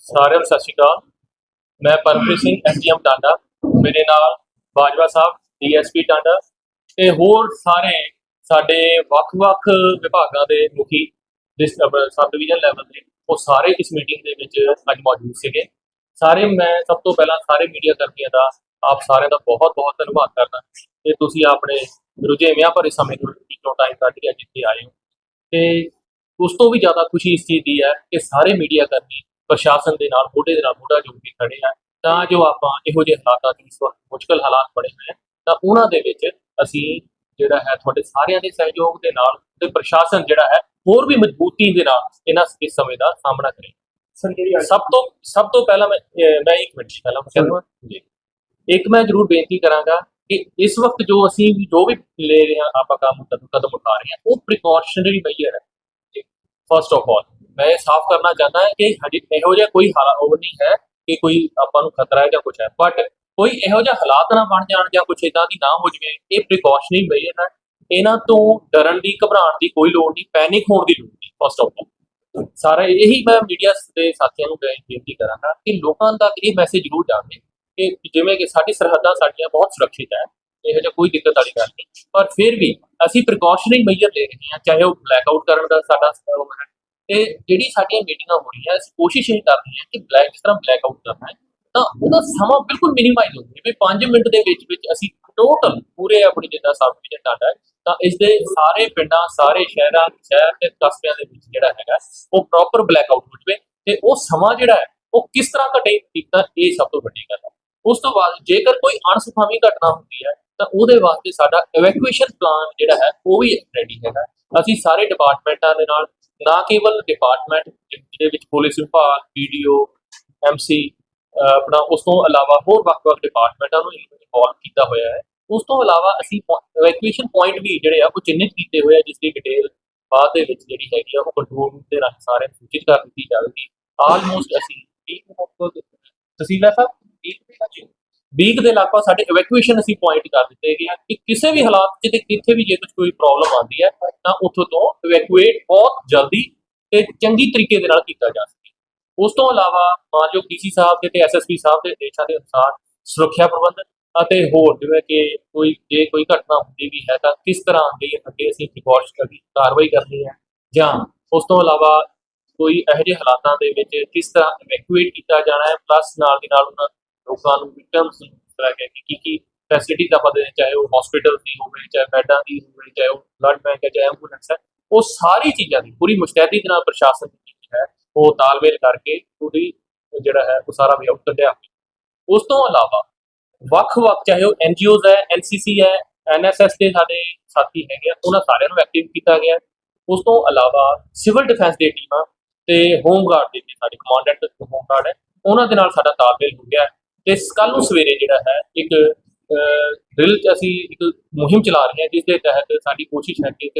ਸਾਰਿਆਂ ਨੂੰ ਸਤਿ ਸ਼੍ਰੀ ਅਕਾਲ। ਮੈਂ ਪਰਮਪ੍ਰੀਤ ਸਿੰਘ, ਐਸਡੀਐਮ ਟਾਂਡਾ। ਮੇਰੇ ਨਾਲ ਬਾਜਵਾ ਸਾਹਿਬ, ਡੀਐਸਪੀ ਟਾਂਡਾ ਤੇ ਹੋਰ ਸਾਰੇ ਸਾਡੇ ਵੱਖ-ਵੱਖ ਵਿਭਾਗਾਂ ਦੇ ਮੁਖੀ, ਜਿਸ ਸਬ ਡਿਵੀਜ਼ਨ ਲੈਵਲ ਦੇ, ਉਹ ਸਾਰੇ ਇਸ ਮੀਟਿੰਗ ਦੇ ਵਿੱਚ ਅੱਜ ਮੌਜੂਦ ਸੀਗੇ। ਸਾਰੇ ਮੈਂ ਸਭ ਤੋਂ ਪਹਿਲਾਂ ਸਾਰੇ ਮੀਡੀਆ ਕਰਮੀਆਂ ਦਾ, ਆਪ ਸਾਰਿਆਂ ਦਾ ਬਹੁਤ-ਬਹੁਤ ਧੰਨਵਾਦ ਕਰਦਾ। ਤੇ ਤੁਸੀਂ ਆਪਣੇ ਰੁਝੇਵਿਆਂ ਭਰੇ ਸਮੇਂ ਨੂੰ ਵਿੱਚੋਂ ਟਾਈਮ ਕੱਢ ਕੇ ਅੱਜ ਇੱਥੇ ਆਏ ਹੋ। ਤੇ ਉਸ ਤੋਂ ਵੀ ਜ਼ਿਆਦਾ ਖੁਸ਼ੀ ਇਸ ਚੀਜ਼ ਦੀ ਹੈ ਕਿ ਸਾਰੇ ਮੀਡੀਆ ਕਰਮੀ ਪ੍ਰਸ਼ਾਸਨ ਦੇ ਨਾਲ ਮੋਢੇ ਦੇ ਨਾਲ ਮੋਢਾ ਜੋੜ ਕੇ ਖੜੇ ਆ ਤਾਂ ਜੋ ਆਪਾਂ ਇਹੋ ਜਿਹੇ ਹਾਲਾਤਾਂ ਦੀ ਇਸ ਵਕਤ ਮੁਸ਼ਕਲ ਹਾਲਾਤ ਬਣੇ ਹੋਏ ਤਾਂ ਉਹਨਾਂ ਦੇ ਵਿੱਚ ਅਸੀਂ ਜਿਹੜਾ ਹੈ ਤੁਹਾਡੇ ਸਾਰਿਆਂ ਦੇ ਸਹਿਯੋਗ ਦੇ ਨਾਲ ਤੇ ਪ੍ਰਸ਼ਾਸਨ ਜਿਹੜਾ ਹੈ ਹੋਰ ਵੀ ਮਜ਼ਬੂਤੀ ਦੇ ਨਾਲ ਇਹਨਾਂ ਇਸ ਸਮੇਂ ਦਾ ਸਾਹਮਣਾ ਕਰੇ। ਸਭ ਤੋਂ ਸਭ ਤੋਂ ਪਹਿਲਾਂ ਮੈਂ ਮੈਂ ਇੱਕ ਮਿੰਟ ਪਹਿਲਾਂ ਕਹਿੰਦਾ ਜੀ। ਇੱਕ ਮੈਂ ਜ਼ਰੂਰ ਬੇਨਤੀ ਕਰਾਂਗਾ ਕਿ ਇਸ ਵਕਤ ਜੋ ਅਸੀਂ ਜੋ ਵੀ ਲੈ ਰਹੇ ਹਾਂ ਆਪਾਂ ਕੰਮ ਕਦਮ ਕਦਮ ਉਠਾ ਰਹੇ ਹਾਂ ਉਹ ਪ੍ਰੀਕਾਸ਼ਨਰੀ ਮੈਜਰ ਹੈ। ਫਸਟ ਆਫ ਆਲ ਮੈਂ ਸਾਫ਼ ਕਰਨਾ ਚਾਹੁੰਦਾ ਹਾਂ ਕਿ ਹਜੇ ਇਹੋ ਜਿਹਾ ਕੋਈ ਹਾਲਾ ਉਹ ਨਹੀਂ ਹੈ ਕਿ ਕੋਈ ਆਪਾਂ ਨੂੰ ਖਤਰਾ ਹੈ ਜਾਂ ਕੁਝ ਹੈ। ਬਟ ਕੋਈ ਇਹੋ ਜਿਹਾ ਹਾਲਾਤ ਨਾ ਬਣ ਜਾਣ ਜਾਂ ਕੁਝ ਇਦਾਂ ਦੀ ਨਾ ਹੋ ਜਵੇ, ਇਹ ਪ੍ਰੀਕਾਸ਼ਨਰੀ ਮੈਜਰ ਹੈ ਇਹਨਾਂ ਤੋਂ ਡਰਨ ਦੀ, ਘਬਰਾਉਣ ਦੀ ਕੋਈ ਲੋੜ ਨਹੀਂ ਪੈਨਿਕ ਹੋਣ ਦੀ ਲੋੜ ਨਹੀਂ ਫਸਟ ਆਫ ਆਲ ਸਾਰਾ ਇਹੀ ਮੈਂ ਮੀਡੀਆ ਦੇ ਸਾਥੀਆਂ ਨੂੰ ਬੇਨਤੀ ਕਰਾਂਗਾ ਕਿ ਲੋਕਾਂ ਤੱਕ ਇਹ ਮੈਸੇਜ ਜ਼ਰੂਰ ਜਾਵੇ ਕਿ ਜਿਵੇਂ ਕਿ ਸਾਡੀ ਸਰਹੱਦਾਂ ਸਾਡੀਆਂ ਬਹੁਤ ਸੁਰੱਖਿਅਤ ਹੈ, ਇਹੋ ਜਿਹਾ ਕੋਈ ਦਿੱਕਤ ਵਾਲੀ ਗੱਲ ਨਹੀਂ। ਪਰ ਫਿਰ ਵੀ ਅਸੀਂ ਪ੍ਰੀਕਾਸ਼ਨਰੀ ਮੈਜਰ ਲੈ ਰਹੇ ਹਾਂ, ਚਾਹੇ ਉਹ ਬਲੈਕ ਆਊਟ ਕਰਨ ਦਾ ਸਾਡਾ ਹੈ ਤੇ ਜਿਹੜੀ ਸਾਡੀਆਂ ਮੀਟਿੰਗਾਂ ਹੋ ਰਹੀਆਂ, ਅਸੀਂ ਕੋਸ਼ਿਸ਼ ਇਹ ਕਰ ਰਹੇ ਹਾਂ ਕਿ ਬਲੈਕ ਜਿਸ ਤਰ੍ਹਾਂ ਬਲੈਕ ਆਊਟ ਕਰਨਾ ਹੈ, ਤਾਂ ਉਹਦਾ ਸਮਾਂ ਬਿਲਕੁਲ ਮਿਨੀਮਾਈਜ਼ ਹੋ ਜਾਵੇ। 5 ਮਿੰਟ ਦੇ ਵਿੱਚ ਵਿੱਚ ਅਸੀਂ ਟੋਟਲ ਪੂਰੇ ਆਪਣੀ ਜਿੱਦਾਂ ਸਬ ਡਿਵੀਜ਼ਨ ਟਾਟਾ ਹੈ, ਤਾਂ ਇਸ ਦੇ ਸਾਰੇ ਪਿੰਡਾਂ, ਸਾਰੇ ਸ਼ਹਿਰਾਂ, ਸ਼ਹਿਰ ਤੇ ਕਸਬਿਆਂ ਦੇ ਵਿੱਚ ਜਿਹੜਾ ਹੈਗਾ, ਉਹ ਪ੍ਰੋਪਰ ਬਲੈਕ ਆਊਟ ਹੋ ਜਾਵੇ ਤੇ ਉਹ ਸਮਾਂ ਜਿਹੜਾ ਹੈ, ਉਹ ਕਿਸ ਤਰ੍ਹਾਂ ਘਟੇ ਇੱਕ ਤਾਂ ਇਹ ਸਭ ਤੋਂ ਵੱਡੀ ਗੱਲ ਹੈ। ਉਸ ਤੋਂ ਬਾਅਦ ਜੇਕਰ ਕੋਈ ਅਣਸੁਖਾਵੀ ਘਟਨਾ ਹੁੰਦੀ ਹੈ, ਤਾਂ ਉਹਦੇ ਵਾਸਤੇ ਸਾਡਾ ਇਵੈਕੂਏਸ਼ਨ ਪਲਾਨ ਜਿਹੜਾ ਹੈ, ਉਹ ਵੀ ਰੈਡੀ ਹੈਗਾ। ਅਸੀਂ ਸਾਰੇ ਡਿਪਾਰਟਮੈਂਟਾਂ ਦੇ ਨਾਲ, ਨਾ ਕੇਵਲ ਡਿਪਾਰਟਮੈਂਟ ਜਿਹਦੇ ਵਿੱਚ ਪੁਲਿਸ ਵਿਭਾਗ ਪੀਡੀਓ ਐਮਸੀ ਆਪਣਾ ਉਸ ਤੋਂ ਇਲਾਵਾ ਹੋਰ ਵੱਖ-ਵੱਖ ਡਿਪਾਰਟਮੈਂਟਾਂ ਨੂੰ ਇਨਵੋਲਵ ਕੀਤਾ ਹੋਇਆ ਹੈ। ਉਸ ਤੋਂ ਇਲਾਵਾ ਅਸੀਂ ਇਵੈਕੂਏਸ਼ਨ ਪੁਆਇੰਟ ਵੀ ਜਿਹੜੇ ਆ, ਉਹ ਚਿੰਨ੍ਹਿਤ ਕੀਤੇ ਹੋਏ ਆ, ਜਿਸ ਦੀ ਡਿਟੇਲ ਬਾਅਦ ਦੇ ਵਿੱਚ ਜਿਹੜੀ ਹੈਗੀ ਆ, ਉਹ ਕੰਟਰੋਲ ਰੂਮ ਦੇ ਰਾਹੀਂ ਸਾਰਿਆਂ ਨੂੰ ਸੂਚਿਤ ਕਰ ਦਿੱਤੀ ਜਾਵੇਗੀ। ਆਲਮੋਸਟ ਅਸੀਂ 20 ਤਹਿਸੀਲਦਾਰ ਸਾਹਿਬ 20 ਵੀਕ ਦੇ ਲਗਭਗ ਸਾਡੇ ਇਵੈਕੂਏਸ਼ਨ ਅਸੀਂ ਪੁਆਇੰਟ ਕਰ ਦਿੱਤੇ ਗਏ ਆ ਕਿ ਕਿਸੇ ਵੀ ਹਾਲਾਤ 'ਚ ਤੇ ਕਿੱਥੇ ਵੀ ਜੇ ਕੁਝ ਕੋਈ ਪ੍ਰੋਬਲਮ ਆਉਂਦੀ ਹੈ, ਤਾਂ ਉੱਥੋਂ ਤੋਂ ਇਵੈਕੂਏਟ ਬਹੁਤ ਜਲਦੀ ਤੇ ਚੰਗੀ ਤਰੀਕੇ ਦੇ ਨਾਲ ਕੀਤਾ ਜਾ ਸਕੇ। ਉਸ ਤੋਂ ਇਲਾਵਾ ਮਾਨਯੋਗ ਡੀਸੀ ਸਾਹਿਬ ਦੇ ਤੇ ਐਸਐਸਪੀ ਸਾਹਿਬ ਦੇ ਦੇਸ਼ਾਂ ਦੇ ਅਨੁਸਾਰ ਸੁਰੱਖਿਆ ਪ੍ਰਬੰਧ ਅਤੇ ਹੋਰ ਜਿਵੇਂ ਕਿ ਕੋਈ, ਜੇ ਕੋਈ ਘਟਨਾ ਹੁੰਦੀ ਵੀ ਹੈ ਤਾਂ ਕਿਸ ਤਰ੍ਹਾਂ ਦੀ ਅੱਗੇ ਅਸੀਂ ਰਿਪੋਰਟ ਕਰਨੀ ਕਾਰਵਾਈ ਕਰਨੀ ਹੈ ਜਾਂ ਉਸ ਤੋਂ ਇਲਾਵਾ ਕੋਈ ਇਹੋ ਜਿਹੇ ਹਾਲਾਤਾਂ ਦੇ ਵਿੱਚ ਕਿਸ ਤਰ੍ਹਾਂ ਇਵੈਕੂਏਟ ਕੀਤਾ ਜਾਣਾ ਹੈ ਪਲੱਸ ਨਾਲ ਦੀ ਨਾਲ ਉਹਨਾਂ ਲੋਕਾਂ ਨੂੰ ਵਿਕਟਮਸ ਨੂੰ ਤਰ੍ਹਾਂ ਕਿ ਕੀ ਕੀ ਫੈਸਿਲਿਟੀਜ਼ ਆਪਾਂ ਦੇ ਚਾਹੇ ਉਹ ਹਸਪੀਟਲ ਦੀ ਹੋਵੇ, ਚਾਹੇ ਬੈੱਡਾਂ ਦੀ ਹੋਵੇ, ਚਾਹੇ ਉਹ ਬਲੱਡ ਬੈਂਕ ਹੈ, ਚਾਹੇ ਐਂਬੂਲੈਂਸ ਹੈ, ਉਹ ਸਾਰੀ ਚੀਜ਼ਾਂ ਦੀ ਪੂਰੀ ਮੁਸਤੈਦੀ ਦੇ ਨਾਲ ਪ੍ਰਸ਼ਾਸਨ ਦੀ ਟੀਮ ਹੈ। ਉਹ ਤਾਲਮੇਲ ਕਰਕੇ ਪੂਰੀ ਜਿਹੜਾ ਹੈ, ਉਹ ਸਾਰਾ ਵੀ ਆਊਟ ਕੱਢਿਆ ਉਸ ਤੋਂ ਇਲਾਵਾ ਵੱਖ-ਵੱਖ, ਚਾਹੇ ਉਹ ਐਨਜੀਓਜ਼ ਹੈ ਐਨਸੀਸੀ ਹੈ ਐਨਐਸਐਸ ਦੇ ਸਾਡੇ ਸਾਥੀ ਹੈਗੇ ਆ, ਉਹਨਾਂ ਸਾਰਿਆਂ ਨੂੰ ਐਕਟਿਵ ਕੀਤਾ ਗਿਆ। ਉਸ ਤੋਂ ਇਲਾਵਾ ਸਿਵਲ ਡਿਫੈਂਸ ਦੀ ਟੀਮਾਂ ਤੇ ਹੋਮ ਗਾਰਡ ਦੇ ਵੀ ਸਾਡੇ ਕਮਾਂਡੈਂਟ ਹੋਮ ਗਾਰਡ ਹੈ, ਉਹਨਾਂ ਦੇ ਨਾਲ ਸਾਡਾ ਤਾਲਮੇਲ ਹੋ ਗਿਆ। ਹੈ ਤੇ ਕੱਲ ਨੂੰ ਸਵੇਰੇ ਜਿਹੜਾ ਹੈ ਇੱਕ ਡ੍ਰਿਲ ਅਸੀਂ ਇੱਕ ਮੁਹਿੰਮ ਚਲਾ ਰਹੇ ਹਾਂ, ਜਿਸ ਦੇ ਤਹਿਤ ਸਾਡੀ ਕੋਸ਼ਿਸ਼ ਹੈ ਕਿ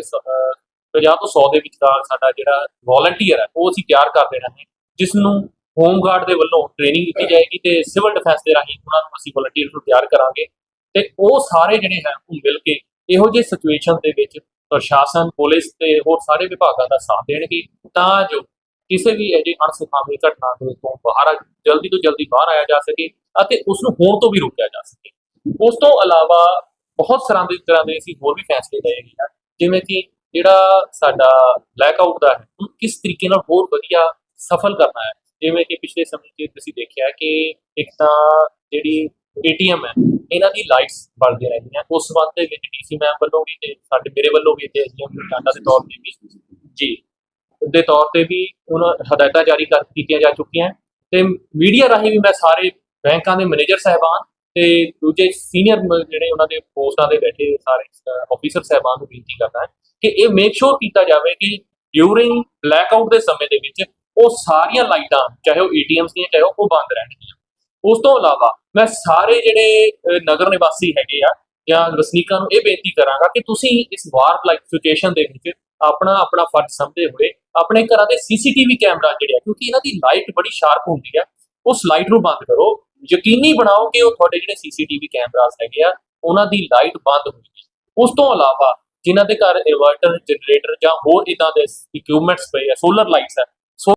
50 ਤੋਂ 100 ਦੇ ਵਿਚਕਾਰ ਸਾਡਾ ਜਿਹੜਾ ਵੋਲੰਟੀਅਰ ਹੈ, ਉਹ ਅਸੀਂ ਤਿਆਰ ਕਰ ਦੇਣਾ ਹੈ ਜਿਸ ਨੂੰ ਹੋਮ ਗਾਰਡ ਦੇ ਵੱਲੋਂ ਟ੍ਰੇਨਿੰਗ ਦਿੱਤੀ ਜਾਏਗੀ ਤੇ ਸਿਵਲ ਡਿਫੈਂਸ ਦੇ ਰਾਹੀਂ ਉਹਨਾਂ ਨੂੰ ਅਸੀਂ ਵੋਲੰਟੀਅਰ ਨੂੰ ਤਿਆਰ ਕਰਾਂਗੇ ਤੇ ਉਹ ਸਾਰੇ ਜਿਹੜੇ ਹੈ, ਉਹ ਮਿਲ ਕੇ ਇਹੋ ਜਿਹੇ ਸਿਚੁਏਸ਼ਨ ਦੇ ਵਿੱਚ ਪ੍ਰਸ਼ਾਸਨ ਪੁਲਿਸ ਤੇ ਹੋਰ ਸਾਰੇ ਵਿਭਾਗਾਂ ਦਾ ਸਾਥ ਦੇਣਗੇ, ਤਾਂ ਜੋ ਕਿਸੇ ਵੀ ਅਜਿਹੀ ਅਣਸੁਖਾਵੀ ਘਟਨਾ ਦੇ ਤੋਂ ਬਾਹਰ ਜਲਦੀ ਤੋਂ ਜਲਦੀ ਬਾਹਰ ਆਇਆ ਜਾ ਸਕੇ ਅਤੇ ਉਸ ਨੂੰ ਹੋਣ ਤੋਂ ਵੀ ਰੋਕਿਆ ਜਾ ਸਕੇ। ਉਸ ਤੋਂ ਇਲਾਵਾ ਬਹੁਤ ਸਾਰਾਂ ਦੇ ਤਰ੍ਹਾਂ ਦੇ ਅਸੀਂ ਹੋਰ ਵੀ ਫੈਸਲੇ ਲਏ ਗਏ ਜਿਵੇਂ ਕਿ ਜਿਹੜਾ ਸਾਡਾ ਬਲੈਕ ਆਊਟ ਦਾ ਹੈ, ਉਹਨੂੰ ਕਿਸ ਤਰੀਕੇ ਨਾਲ ਹੋਰ ਵਧੀਆ ਸਫਲ ਕਰਨਾ ਹੈ? ਜਿਵੇਂ ਕਿ ਪਿਛਲੇ ਸਮੇਂ 'ਚ ਤੁਸੀਂ ਦੇਖਿਆ ਕਿ ਇੱਕ ਤਾਂ ਜਿਹੜੀ ਏਟੀਐਮ ਹੈ, ਇਹਨਾਂ ਦੀ ਲਾਈਟਸ ਬਲਦੀਆਂ ਰਹਿੰਦੀਆਂ। ਉਸ ਸੰਬੰਧ ਦੇ ਵਿੱਚ ਡੀਸੀ ਮੈਮ ਵੱਲੋਂ ਵੀ ਤੇ ਸਾਡੇ ਮੇਰੇ ਵੱਲੋਂ ਵੀ ਤੇ ਐਸਡੀਐਮ ਟਾਟਾ ਦੇ ਤੌਰ ਤੇ ਵੀ। ਜੀ। ਦੇ ਤੌਰ ਤੇ ਵੀ ਉਹਨਾਂ ਹਦਾਇਤਾਂ ਜਾਰੀ ਕਰ ਕੀਤੀਆਂ ਜਾ ਚੁੱਕੀਆਂ ਤੇ ਮੀਡੀਆ ਰਾਹੀਂ ਵੀ ਮੈਂ ਸਾਰੇ ਬੈਂਕਾਂ ਦੇ ਮੈਨੇਜਰ ਸਹਿਬਾਨ ਤੇ ਦੂਜੇ ਸੀਨੀਅਰ ਜਿਹੜੇ ਉਹਨਾਂ ਦੇ ਪੋਸਟਾਂ ਦੇ ਬੈਠੇ ਸਾਰੇ ਆਫੀਸਰ ਸਹਿਬਾਨ ਨੂੰ ਬੇਨਤੀ ਕਰਦਾ ਕਿ ਇਹ ਮੇਕ ਸ਼ੋਰ ਕੀਤਾ ਜਾਵੇ ਕਿ ਡਿਊਰਿੰਗ ਬਲੈਕ ਆਊਟ ਦੇ ਸਮੇਂ ਦੇ ਵਿੱਚ ਉਹ ਸਾਰੀਆਂ ਲਾਈਟਾਂ, ਚਾਹੇ ਉਹ ਏਟੀਐਮਸ ਦੀਆਂ, ਚਾਹੇ ਉਹ ਬੰਦ ਰਹਿਣਗੀਆਂ। ਉਸ ਤੋਂ ਇਲਾਵਾ ਮੈਂ ਸਾਰੇ ਜਿਹੜੇ ਨਗਰ ਨਿਵਾਸੀ ਹੈਗੇ ਆ ਜਾਂ ਵਸਨੀਕਾਂ ਨੂੰ ਇਹ ਬੇਨਤੀ ਕਰਾਂਗਾ ਕਿ ਤੁਸੀਂ ਇਸ ਵਾਰ ਲਾਈਕ ਸਿਚੁਏਸ਼ਨ ਦੇ ਵਿੱਚ ਆਪਣਾ ਆਪਣਾ ਫਰਜ਼ ਸਮਝਦੇ ਹੋਏ, ਆਪਣੇ ਘਰਾਂ ਦੇ ਸੀਸੀਟੀਵੀ ਕੈਮਰਾ ਜਿਹੜੇ ਆ, ਕਿਉਂਕਿ ਇਹਨਾਂ ਦੀ ਲਾਈਟ ਬੜੀ ਸ਼ਾਰਪ ਹੁੰਦੀ ਆ, ਉਸ ਲਾਈਟ ਨੂੰ ਬੰਦ ਕਰੋ। ਯਕੀਨੀ ਬਣਾਓ ਕਿ ਉਹ ਤੁਹਾਡੇ ਜਿਹੜੇ ਸੀਸੀਟੀਵੀ ਕੈਮਰਾਸ ਹੈਗੇ ਆ, ਉਹਨਾਂ ਦੀ ਲਾਈਟ ਬੰਦ ਹੋਈ ਉਸ ਤੋਂ ਇਲਾਵਾ ਜਿਨ੍ਹਾਂ ਦੇ ਘਰ ਇਨਵਰਟਰ, ਜਨਰੇਟਰ ਜਾਂ ਹੋਰ ਇਦਾਂ ਦੇ ਇਕਵਿਪਮੈਂਟਸ ਪਏ ਆ ਸੋਲਰ ਲਾਈਟਸ ਆ